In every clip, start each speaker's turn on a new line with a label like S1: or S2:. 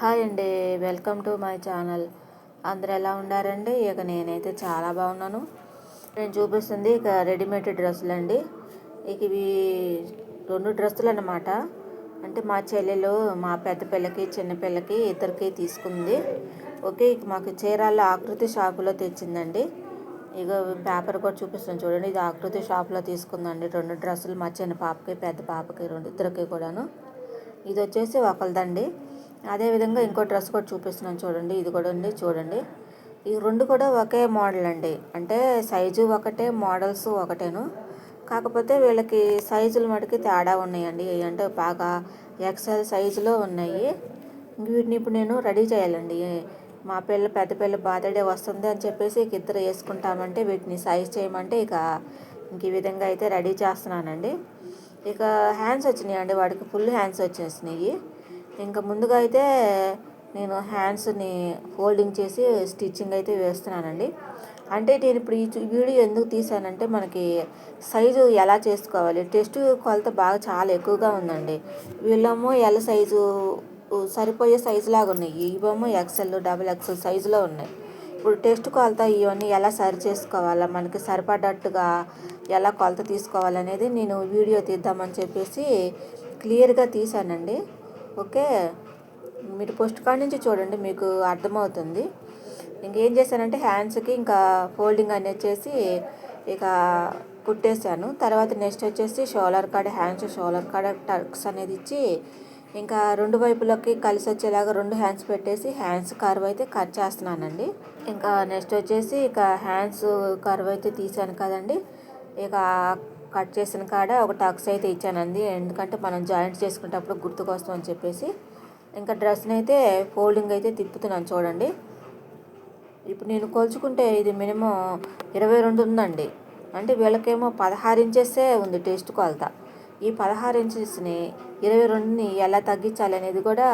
S1: Hi అండి welcome to my channel. అందరు ఎలా ఉండారండి ఇక నేనైతే చాలా బాగున్నాను. నేను చూపిస్తుంది ఇక రెడీమేడ్ డ్రెస్సులు అండి ఇక ఇవి రెండు డ్రెస్సులు అన్నమాట అంటే మా చెల్లెలు మా పెద్ద పిల్లకి చిన్న పిల్లకి ఇద్దరికి తీసుకుంది. ఓకే ఇక మాకు చీరాల ఆకృతి షాపులో తెచ్చిందండి. ఇక పేపర్ కూడా చూపిస్తాను చూడండి. ఇది ఆకృతి షాప్లో తీసుకుందండి. రెండు డ్రెస్సులు మా చిన్న పాపకి పెద్ద పాపకి రెండు ఇద్దరికి కూడాను. ఇది వచ్చేసి ఒకరిదండి అదేవిధంగా ఇంకో డ్రెస్ కూడా చూపిస్తున్నాను చూడండి. ఇది కూడా అండి చూడండి. ఈ రెండు కూడా ఒకే మోడల్ అండి. అంటే సైజు ఒకటే మోడల్స్ ఒకటేను. కాకపోతే వీళ్ళకి సైజులు మటుకి తేడా ఉన్నాయండి. అంటే బాగా ఎక్సెల్ సైజులో ఉన్నాయి. ఇంక వీటిని ఇప్పుడు నేను రెడీ చేయాలండి. మా పిల్ల పెద్ద పిల్ల బర్త్డే వస్తుంది అని చెప్పేసి ఇక ఇద్దరు వేసుకుంటామంటే వీటిని సైజ్ చేయమంటే ఇక ఇంక ఈ విధంగా అయితే రెడీ చేస్తున్నానండి. ఇక హ్యాండ్స్ వచ్చినాయి అండి వాడికి ఫుల్ హ్యాండ్స్ వచ్చేసినాయి. ఇంకా ముందుగా అయితే నేను హ్యాండ్స్ని ఫోల్డింగ్ చేసి స్టిచ్చింగ్ అయితే వేస్తున్నానండి. అంటే నేను ఇప్పుడు ఈ వీడియో ఎందుకు తీసానంటే మనకి సైజు ఎలా చేసుకోవాలి? టెస్ట్ కొలత బాగా చాలా ఎక్కువగా ఉందండి. వీళ్ళేమో ఎల్ సైజు సరిపోయే సైజు లాగా ఉన్నాయి. ఇవేమో ఎక్సెల్ డబుల్ ఎక్సెల్ సైజులో ఉన్నాయి. ఇప్పుడు టెస్ట్ కొలత ఇవన్నీ ఎలా సరి చేసుకోవాలా? మనకి సరిపడట్టుగా ఎలా కొలత తీసుకోవాలనేది నేను వీడియో తీద్దామని చెప్పేసి క్లియర్గా తీసానండి ఓకే. మీరు పోస్ట్ కాడ నుంచి చూడండి మీకు అర్థమవుతుంది. ఇంకేం చేశానంటే హ్యాండ్స్కి ఇంకా ఫోల్డింగ్ అనేది చేసి ఇక కుట్టేశాను. తర్వాత నెక్స్ట్ వచ్చేసి shoulder card hands shoulder card tucks అనేది ఇచ్చి ఇంకా రెండు వైపులకి కలిసి వచ్చేలాగా రెండు హ్యాండ్స్ పెట్టేసి హ్యాండ్స్ కర్వ్ అయితే కట్ చేస్తున్నానండి. ఇంకా నెక్స్ట్ వచ్చేసి ఇక హ్యాండ్స్ కర్వ్ అయితే తీసాను కదండి. ఇక కట్ చేసిన కాడ ఒక టక్స్ అయితే ఇచ్చానండి. ఎందుకంటే మనం జాయింట్ చేసుకునేటప్పుడు గుర్తుకొస్తాం అని చెప్పేసి. ఇంకా డ్రెస్ని అయితే ఫోల్డింగ్ అయితే తిప్పుతున్నాను చూడండి. ఇప్పుడు నేను కొలుచుకుంటే ఇది మినిమం ఇరవై రెండు ఉందండి. అంటే వీళ్ళకేమో పదహారు ఇంచెసే ఉంది టెస్ట్ కొలత. ఈ పదహారు ఇంచెస్ని ఇరవై రెండుని ఎలా తగ్గించాలి అనేది కూడా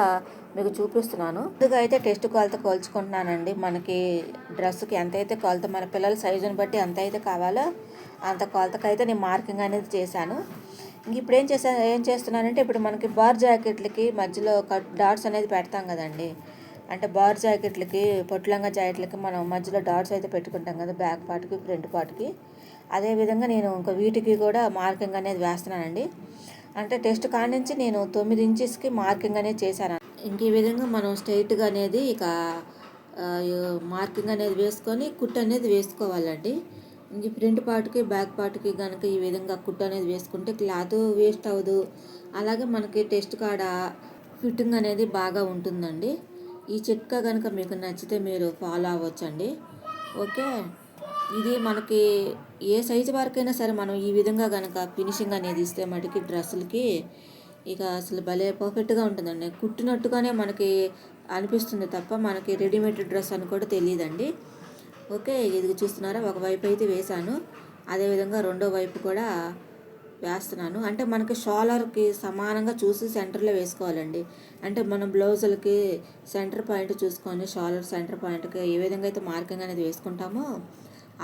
S1: మీకు చూపిస్తున్నాను. ముందుగా అయితే టెస్ట్ కొలత కొలుచుకుంటున్నానండి. మనకి డ్రెస్కి ఎంత అయితే కొలత మన పిల్లల సైజుని బట్టి ఎంత అయితే కావాలో అంత కొలతకైతే నేను మార్కింగ్ అనేది చేశాను. ఇంక ఇప్పుడు ఏం చేసా ఏం చేస్తున్నానంటే ఇప్పుడు మనకి బార్ జాకెట్లకి మధ్యలో కట్ డాట్స్ అనేది పెడతాం కదండి. అంటే బార్ జాకెట్లకి పొట్లంగా జాకెట్లకి మనం మధ్యలో డాట్స్ అయితే పెట్టుకుంటాం కదా బ్యాక్ పార్ట్కి ఫ్రంట్ పార్ట్కి. అదేవిధంగా నేను ఇంకా వీటికి కూడా మార్కింగ్ అనేది వేస్తున్నానండి. అంటే టెస్ట్ కాడ నుంచి నేను తొమ్మిది ఇంచెస్కి మార్కింగ్ అనేది చేశాను. ఇంక ఈ విధంగా మనం స్ట్రైట్గా అనేది ఇక మార్కింగ్ అనేది వేసుకొని కుట్ అనేది వేసుకోవాలండి. ఇంక ఫ్రంట్ పార్ట్కి బ్యాక్ పార్ట్కి కనుక ఈ విధంగా కుట్ అనేది వేసుకుంటే క్లాత్ వేస్ట్ అవ్వదు. అలాగే మనకి టెస్ట్ కాడ ఫిట్టింగ్ అనేది బాగా ఉంటుందండి. ఈ చిట్కా కనుక మీకు నచ్చితే మీరు ఫాలో అవ్వచ్చండి. ఓకే? ఇది మనకి ఏ సైజు వరకైనా సరే మనం ఈ విధంగా కనుక ఫినిషింగ్ అనేది ఇస్తే మటుకి డ్రెస్సులకి ఇక అసలు భలే పర్ఫెక్ట్గా ఉంటుందండి. కుట్టినట్టుగానే మనకి అనిపిస్తుంది తప్ప మనకి రెడీమేడ్ డ్రెస్ అని కూడా తెలియదండి. ఓకే ఇది చూస్తున్నారా? ఒక వైపు అయితే వేశాను. అదేవిధంగా రెండో వైపు కూడా వేస్తున్నాను. అంటే మనకి షోలర్కి సమానంగా చూసి సెంటర్లో వేసుకోవాలండి. అంటే మనం బ్లౌజులకి సెంటర్ పాయింట్ చూసుకొని షోలర్ సెంటర్ పాయింట్కి ఏ విధంగా అయితే మార్కింగ్ అనేది వేసుకుంటామో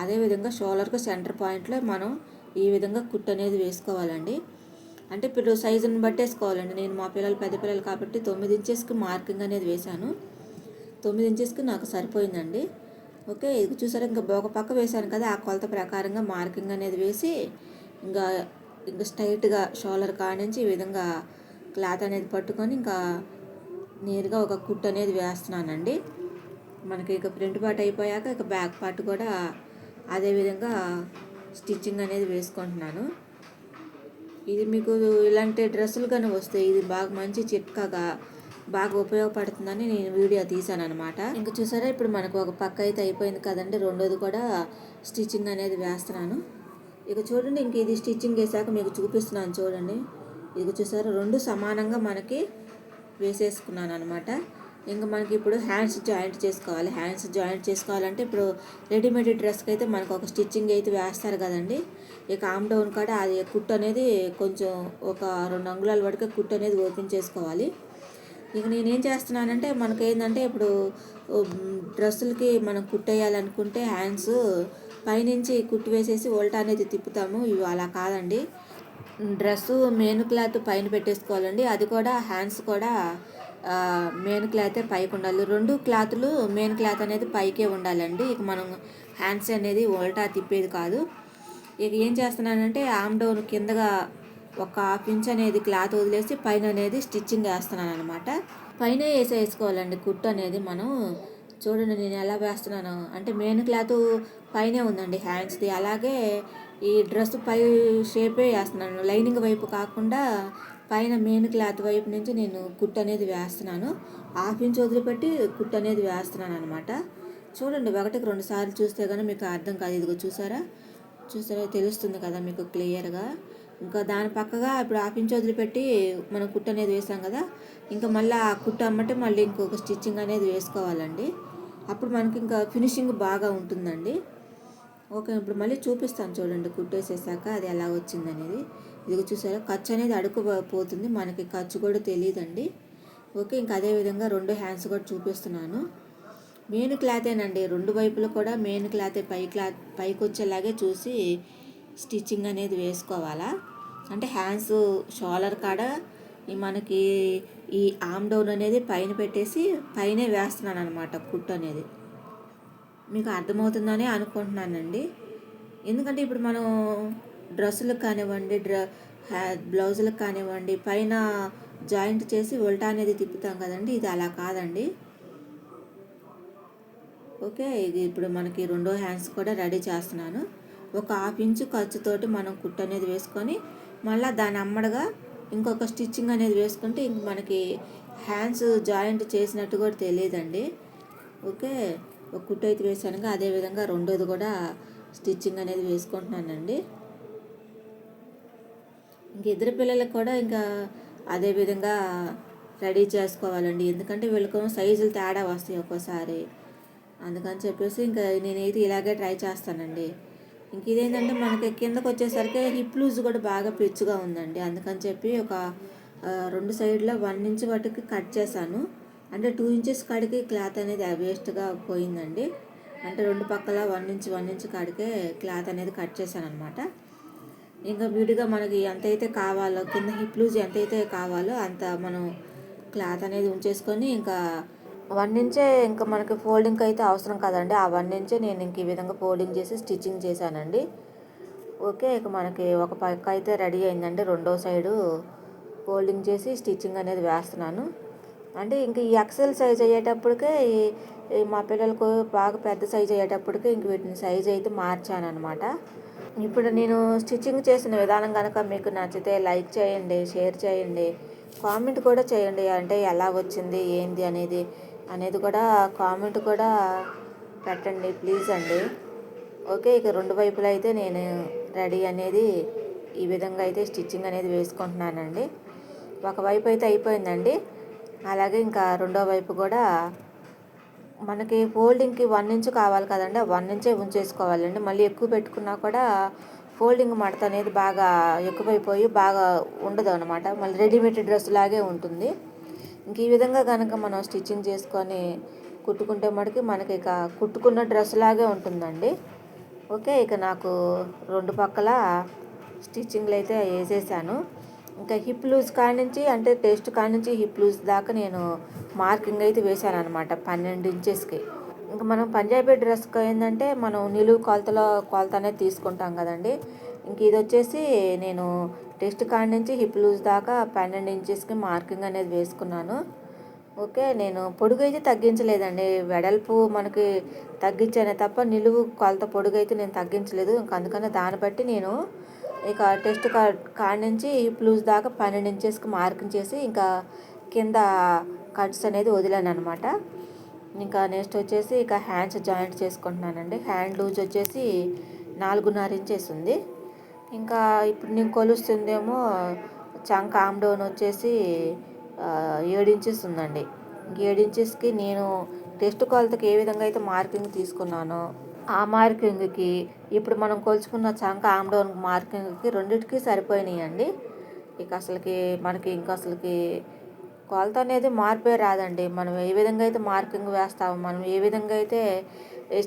S1: అదేవిధంగా షోలర్కి సెంటర్ పాయింట్లో మనం ఈ విధంగా కుట్ అనేది వేసుకోవాలండి. అంటే ఇప్పుడు సైజుని బట్టేసుకోవాలండి. నేను మా పిల్లలు పెద్ద పిల్లలు కాబట్టి తొమ్మిది ఇంచెస్కి మార్కింగ్ అనేది వేశాను. తొమ్మిది ఇంచెస్కి నాకు సరిపోయిందండి. ఓకే ఇది చూసారా? ఇంకా ఒక పక్క వేశాను కదా ఆ కొలత ప్రకారంగా మార్కింగ్ అనేది వేసి ఇంకా ఇంకా స్ట్రైట్గా షోల్డర్ కాడ నుంచి ఈ విధంగా క్లాత్ అనేది పట్టుకొని ఇంకా నేరుగా ఒక కుట్ అనేది వేస్తున్నానండి. మనకి ఇక ప్రింట్ పార్ట్ అయిపోయాక ఇక బ్యాక్ పార్ట్ కూడా అదే విధంగా స్టిచ్చింగ్ అనేది వేసుకుంటున్నాను. ఇది మీకు ఇలాంటి డ్రెస్సులు కానీ వస్తే ఇది బాగా మంచి చిట్కాగా బాగా ఉపయోగపడుతుందని నేను వీడియో తీశాను అనమాట ఇంకా చూసారా ఇప్పుడు మనకు ఒక పక్క అయితే అయిపోయింది కదండి రెండోది కూడా స్టిచ్చింగ్ అనేది వేస్తున్నాను. ఇక చూడండి ఇంక ఇది స్టిచ్చింగ్ వేసాక మీకు చూపిస్తున్నాను చూడండి. ఇక చూసారా రెండు సమానంగా మనకి వేసేసుకున్నాను అనమాట ఇంకా మనకి ఇప్పుడు హ్యాండ్స్ జాయింట్ చేసుకోవాలి. హ్యాండ్స్ జాయింట్ చేసుకోవాలంటే ఇప్పుడు రెడీమేడ్ డ్రెస్కి అయితే మనకు ఒక స్టిచ్చింగ్ అయితే వేస్తారు కదండి. ఇక ఆమ్ డౌన్ కాడ అది కుట్టు అనేది కొంచెం ఒక రెండు అంగుళాల వరకు కుట్టు అనేది ఓపెన్ చేసుకోవాలి. ఇక నేనేం చేస్తున్నానంటే మనకి ఏంటంటే ఇప్పుడు డ్రెస్సులకి మనం కుట్టేయాలనుకుంటే హ్యాండ్స్ పైనుంచి కుట్టు వేసేసి ఉల్టా అనేది తిప్పుతాము. ఇవి అలా కాదండి. డ్రెస్సు మెయిన్ క్లాత్ పైన పెట్టేసుకోవాలండి. అది కూడా హ్యాండ్స్ కూడా మెయిన్ క్లాత్ పైకి ఉండాలి. రెండు క్లాతులు మెయిన్ క్లాత్ అనేది పైకే ఉండాలండి. ఇక మనం హ్యాండ్స్ అనేది ఉల్టా తిప్పేది కాదు. ఇక ఏం చేస్తున్నానంటే ఆమ్ డౌన్ కిందగా ఒక హాఫ్ ఇంచ్ అనేది క్లాత్ వదిలేసి పైన అనేది స్టిచ్చింగ్ వేస్తున్నాను అనమాట పైన వేసేసుకోవాలండి. వేసుకోవాలండి కుట్టు అనేది మనం చూడండి నేను ఎలా వేస్తున్నాను. అంటే మెయిన్ క్లాత్ పైనే ఉందండి హ్యాండ్స్ది అలాగే ఈ డ్రెస్ పై షేపే వేస్తున్నాను. లైనింగ్ వైపు కాకుండా పైన మెయిన్ క్లాత్ వైపు నుంచి నేను కుట్టు అనేది వేస్తున్నాను. హాఫ్ ఇంచ్ వదిలిపెట్టి కుట్టు అనేది వేస్తున్నాను అనమాట చూడండి ఒకటికి రెండు సార్లు చూస్తే కానీ మీకు అర్థం కాదు. ఇదిగో చూసారా? చూసారా? తెలుస్తుంది కదా మీకు క్లియర్గా ఇంకా దాని పక్కగా ఇప్పుడు హాఫ్ ఇంచ్ వదిలిపెట్టి మనం కుట్టు అనేది వేసాం కదా. ఇంకా మళ్ళీ ఆ కుట్టు అమ్మటే మళ్ళీ ఇంకొక స్టిచ్చింగ్ అనేది వేసుకోవాలండి. అప్పుడు మనకి ఇంకా ఫినిషింగ్ బాగా ఉంటుందండి. ఓకే ఇప్పుడు మళ్ళీ చూపిస్తాను చూడండి కుట్టేసేసాక అది ఎలా వచ్చిందనేది. ఇది చూసారా? ఖర్చు అనేది అడుగు పోతుంది. మనకి ఖర్చు కూడా తెలియదండి ఓకే ఇంకా అదే విధంగా రెండు హ్యాండ్స్ కూడా చూపిస్తున్నాను. మెయిన్ క్లాతేనండి రెండు వైపులు కూడా మెయిన్ క్లాతే పై క్లాత్ పైకి వచ్చేలాగే చూసి స్టిచ్చింగ్ అనేది వేసుకోవాలా? అంటే హ్యాండ్స్ షోలర్ కాడ మనకి ఈ ఆమ్ డౌన్ అనేది పైన పెట్టేసి పైనే వేస్తున్నాను అనమాట కుట్టు అనేది. మీకు అర్థమవుతుందని అనుకుంటున్నానండి. ఎందుకంటే ఇప్పుడు మనం డ్రెస్సులకు కానివ్వండి డ్ర బ్లౌజులకు కానివ్వండి పైన జాయింట్ చేసి ఉల్టా అనేది తిప్పుతాం కదండి ఇది అలా కాదండి. ఓకే ఇది ఇప్పుడు మనకి రెండో హ్యాండ్స్ కూడా రెడీ చేస్తున్నాను. ఒక హాఫ్ ఇంచు ఖర్చుతోటి మనం కుట్టు అనేది వేసుకొని మళ్ళీ దాని అమ్మడగా ఇంకొక స్టిచ్చింగ్ అనేది వేసుకుంటే ఇంక మనకి హ్యాండ్స్ జాయింట్ చేసినట్టు కూడా తెలియదండి. ఓకే ఒక కుట్టు అయితే వేసానుగా అదేవిధంగా రెండోది కూడా స్టిచ్చింగ్ అనేది వేసుకుంటున్నానండి. ఇంక ఇద్దరు పిల్లలకు కూడా ఇంకా అదే విధంగా రెడీ చేసుకోవాలండి. ఎందుకంటే వీళ్ళకు సైజులు తేడా వస్తాయి ఒక్కోసారి. అందుకని చెప్పేసి ఇంకా నేనైతే ఇలాగే ట్రై చేస్తానండి. ఇంక ఇదేంటంటే మనకి కిందకు వచ్చేసరికి హిప్ లూజ్ కూడా బాగా పిచ్చుగా ఉందండి. అందుకని చెప్పి ఒక రెండు సైడ్లో వన్ ఇంచ్ వాటికి కట్ చేశాను. అంటే టూ ఇంచెస్ కాడికి క్లాత్ అనేది వేస్ట్గా పోయిందండి. అంటే రెండు పక్కల వన్ ఇంచ్ వన్ ఇంచ్ కాడికే క్లాత్ అనేది కట్ చేశాను అనమాట ఇంకా బ్యూటీగా మనకి ఎంతైతే కావాలో కింద హిప్ లూజ్ ఎంతైతే కావాలో అంత మనం క్లాత్ అనేది ఉంచేసుకొని ఇంకా వన్ ఇంచే ఇంకా మనకి ఫోల్డింగ్ అయితే అవసరం కదండి. ఆ వన్ ఇంచే నేను ఇంక ఈ విధంగా ఫోల్డింగ్ చేసి స్టిచ్చింగ్ చేశానండి. ఓకే ఇక మనకి ఒక పక్క అయితే రెడీ అయిందండి. రెండో సైడు ఫోల్డింగ్ చేసి స్టిచ్చింగ్ అనేది వేస్తున్నాను. అంటే ఇంక ఈ ఎక్సెల్ సైజ్ అయ్యేటప్పటికే మా పిల్లలకు బాగా పెద్ద సైజ్ అయ్యేటప్పటికే ఇంక వీటిని సైజ్ అయితే మార్చాను అనమాట ఇప్పుడు నేను స్టిచ్చింగ్ చేసిన విధానం కనుక మీకు నచ్చితే లైక్ చేయండి షేర్ చేయండి కామెంట్ కూడా చేయండి. అంటే ఎలా వచ్చింది ఏంది అనేది అనేది కూడా కామెంట్ కూడా పెట్టండి ప్లీజ్ అండి. ఓకే ఇక రెండు వైపులు అయితే నేను రెడీ అనేది ఈ విధంగా అయితే స్టిచ్చింగ్ అనేది వేసుకుంటున్నానండి. ఒకవైపు అయితే అయిపోయిందండి. అలాగే ఇంకా రెండో వైపు కూడా మనకి ఫోల్డింగ్కి వన్ ఇంచ్ కావాలి కదండి వన్ ఇంచే ఉంచేసుకోవాలండి. మళ్ళీ ఎక్కువ పెట్టుకున్నా కూడా ఫోల్డింగ్ మడత అనేది బాగా ఎక్కువైపోయి బాగా ఉండదు అనమాట మళ్ళీ రెడీమేడ్ డ్రెస్ లాగే ఉంటుంది. ఇంక ఈ విధంగా కనుక మనం స్టిచ్చింగ్ చేసుకొని కుట్టుకుంటే మటుకి మనకి ఇక కుట్టుకున్న డ్రెస్ లాగే ఉంటుందండి. ఓకే ఇక నాకు రెండు పక్కల స్టిచ్చింగ్లు అయితే వేసేసాను. ఇంకా హిప్ లూజ్ కాడ నుంచి అంటే టెస్ట్ కాడ నుంచి హిప్ లూజ్ దాకా నేను మార్కింగ్ అయితే వేసాను అనమాట పన్నెండు ఇంచెస్కి. ఇంకా మనం పంజాబీ డ్రెస్కి ఏంటంటే మనం నిలువు కొలతలో కొలత అనేది తీసుకుంటాం కదండి. ఇంక ఇది వచ్చేసి నేను టెస్ట్ కాడ నుంచి హిప్ లూజ్ దాకా పన్నెండు ఇంచెస్కి మార్కింగ్ అనేది వేసుకున్నాను. ఓకే నేను పొడుగు అయితే తగ్గించలేదండి. వెడల్పు మనకి తగ్గించానే తప్ప నిలువు కొలత పొడుగు అయితే నేను తగ్గించలేదు. ఇంక అందుకని దాన్ని బట్టి నేను ఇక టెస్ట్ కార్డ్ కాడ నుంచి ప్లూస్ లూజ్ దాకా పన్నెండు ఇంచెస్కి మార్కింగ్ చేసి ఇంకా కింద కట్స్ అనేది వదిలాను అనమాట ఇంకా నెక్స్ట్ వచ్చేసి ఇక హ్యాండ్స్ జాయింట్ చేసుకుంటున్నానండి. హ్యాండ్ లూజ్ వచ్చేసి నాలుగున్నర ఇంచెస్ ఉంది. ఇంకా ఇప్పుడు నేను కొలుస్తుందేమో చంక్ ఆమ్ డౌన్ వచ్చేసి ఏడు ఇంచెస్ ఉందండి. ఏడు ఇంచెస్కి నేను టెస్ట్ కొలతకి ఏ విధంగా అయితే మార్కింగ్ తీసుకున్నానో ఆ మార్కింగ్కి ఇప్పుడు మనం కొలుచుకున్న చంక ఆమ్ డౌన్ మార్కింగ్కి రెండింటికి సరిపోయినాయండి. ఇక అసలుకి మనకి ఇంకా అసలుకి కొలత అనేది మార్పే రాదండి. మనం ఏ విధంగా అయితే మార్కింగ్ వేస్తామో మనం ఏ విధంగా అయితే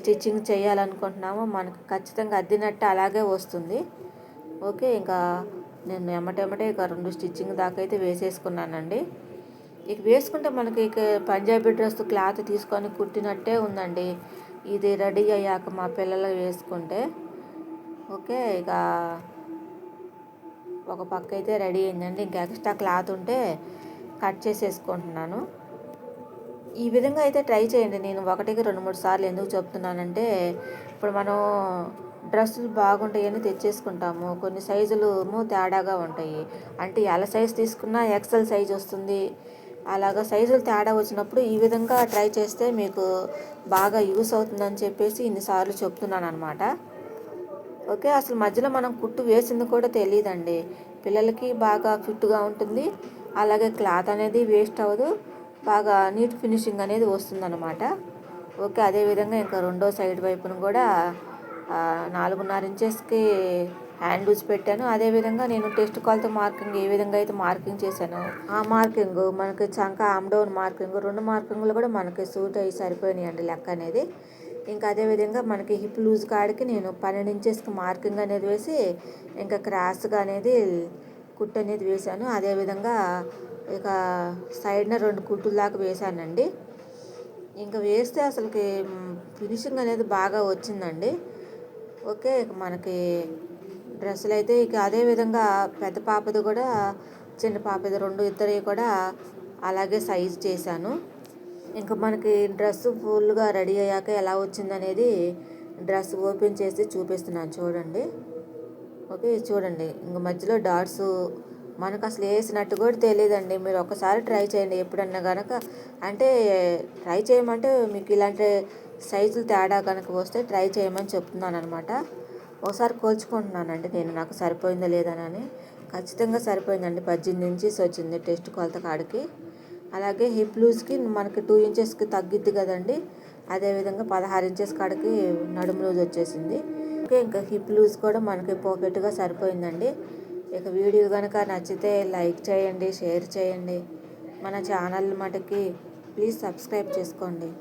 S1: స్టిచ్చింగ్ చేయాలనుకుంటున్నామో మనకు ఖచ్చితంగా అద్దినట్టు అలాగే వస్తుంది. ఓకే ఇంకా నేను ఎమ్మటెమ్మటే ఇక రెండు స్టిచ్చింగ్ దాకా అయితే వేసేసుకున్నానండి. ఇక వేసుకుంటే మనకి ఇక పంజాబీ డ్రెస్ క్లాత్ తీసుకొని కుట్టినట్టే ఉందండి. ఇది రెడీ అయ్యాక మా పిల్లలు వేసుకుంటే ఓకే ఇక ఒక పక్క అయితే రెడీ అయిందండి. ఇంకా ఎక్స్ట్రా క్లాత్ ఉంటే కట్ చేసేసుకుంటున్నాను. ఈ విధంగా అయితే ట్రై చేయండి. నేను ఒకటికి రెండు మూడు సార్లు ఎందుకు చెప్తున్నానంటే ఇప్పుడు మనం డ్రెస్సులు బాగుంటాయని తెచ్చేసుకుంటాము. కొన్ని సైజులు తేడాగా ఉంటాయి. అంటే ఎలా సైజు తీసుకున్నా ఎక్సెల్ సైజ్ వస్తుంది. అలాగా సైజులు తేడా వచ్చినప్పుడు ఈ విధంగా ట్రై చేస్తే మీకు బాగా యూస్ అవుతుందని చెప్పేసి ఇన్నిసార్లు చెప్తున్నాను అనమాట ఓకే అసలు మధ్యలో మనం కుట్టు వేసింది కూడా తెలియదండి పిల్లలకి బాగా ఫిట్గా ఉంటుంది. అలాగే క్లాత్ అనేది వేస్ట్ అవ్వదు. బాగా నీట్ ఫినిషింగ్ అనేది వస్తుందన్నమాట. ఓకే అదేవిధంగా ఇంకా రెండో సైడ్ వైపును కూడా నాలుగున్నర ఇంచెస్కి హ్యాండ్ లూజ్ పెట్టాను అదేవిధంగా నేను టెస్ట్ కాల్తో మార్కింగ్ ఏ విధంగా అయితే మార్కింగ్ చేశాను ఆ మార్కింగ్ మనకి చంక ఆమ్ డౌన్ మార్కింగ్ రెండు మార్కింగ్లు కూడా మనకి సూట్ అయ్యి సరిపోయినాయి అండి లెక్క అనేది. ఇంకా అదేవిధంగా మనకి హిప్ లూజ్ కాడికి నేను పన్నెండు ఇంచెస్కి మార్కింగ్ అనేది వేసి ఇంకా క్రాస్గా అనేది కుట్టు అనేది వేశాను. అదేవిధంగా ఇక సైడ్న రెండు కుట్టుల దాకా వేశానండి. ఇంకా వేస్తే అసలుకి ఫినిషింగ్ అనేది బాగా వచ్చిందండి. ఓకే ఇక మనకి డ్రెస్సులు అయితే ఇక అదే విధంగా పెద్ద పాపది కూడా చిన్న పాపది రెండు ఇద్దరి కూడా అలాగే సైజ్ చేశాను. ఇంకా మనకి డ్రెస్ ఫుల్గా రెడీ అయ్యాక ఎలా వచ్చిందనేది డ్రెస్ ఓపెన్ చేసి చూపిస్తున్నాను చూడండి. ఓకే చూడండి. ఇంక మధ్యలో డాట్స్ మనకు అసలు వేసినట్టు కూడా తెలియదండి. మీరు ఒకసారి ట్రై చేయండి ఎప్పుడన్నా కనుక అంటే ట్రై చేయమంటే మీకు ఇలాంటి సైజులు తేడా కనుక వస్తే ట్రై చేయమని చెప్తున్నాను అనమాట ఒకసారి కోల్చుకుంటున్నానండి నేను నాకు సరిపోయిందా లేదనని ఖచ్చితంగా సరిపోయిందండి. పద్దెనిమిది ఇంచెస్ వచ్చింది టెస్ట్ కొలత కాడికి. అలాగే హిప్ లూజ్కి మనకి టూ ఇంచెస్కి తగ్గిద్ది కదండి. అదేవిధంగా పదహారు ఇంచెస్ కాడికి నడుము లూజ్ వచ్చేసింది. ఓకే ఇంకా హిప్ లూజ్ కూడా మనకి పర్ఫెక్ట్గా సరిపోయిందండి. ఇక వీడియో కనుక నచ్చితే లైక్ చేయండి షేర్ చేయండి. మన ఛానల్ మటుకి ప్లీజ్ సబ్స్క్రైబ్ చేసుకోండి.